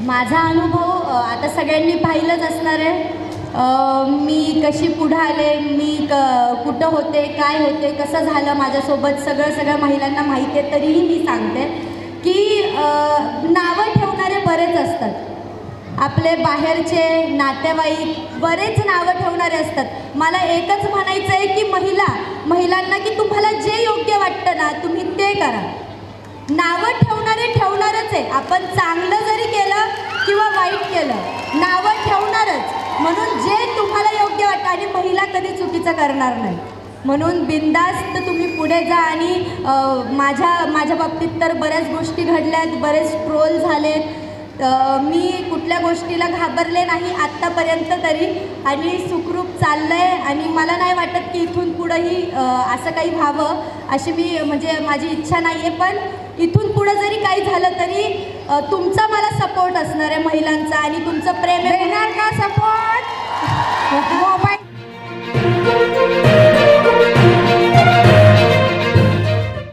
माझा अनुभव आता सगळ्यांनी पाहिलंच असणार आहे. मी कशी पुढं आले मी क कुठं होते काय होते कसं झालं माझ्यासोबत सगळं सगळं महिलांना माहिती आहे तरीही मी सांगते की नावं ठेवणारे बरेच असतात. आपले बाहेरचे नातेवाईक बरेच नावं ठेवणारे असतात. मला एकच म्हणायचं आहे की महिला महिलांना की तुम्हाला जे योग्य वाटतं ना तुम्ही ते करा. नावं ठेवणारे ठेवणारच आहे. आपण चांगलं जरी केलं किंवा वाईट केलं नावं ठेवणारच म्हणून जे तुम्हाला योग्य वाटतं आणि महिला कधी चुकीचं करणार नाही. म्हणून बिंदास्त तुम्ही पुढे जा आणि माझ्या माझ्या बाबतीत तर बऱ्याच गोष्टी घडल्यात बरेच ट्रोल झालेत. मी कुठल्या गोष्टीला घाबरले नाही आत्तापर्यंत तरी आणि सुखरूप चाललं आहे आणि मला नाही वाटत की इथून पुढंही असं काही व्हावं अशी मी म्हणजे माझी इच्छा नाही आहे पण इथून पुढं जरी काही झालं तरी तुमचा मला सपोर्ट असणार आहे महिलांचा आणि तुमचं प्रेम आहे.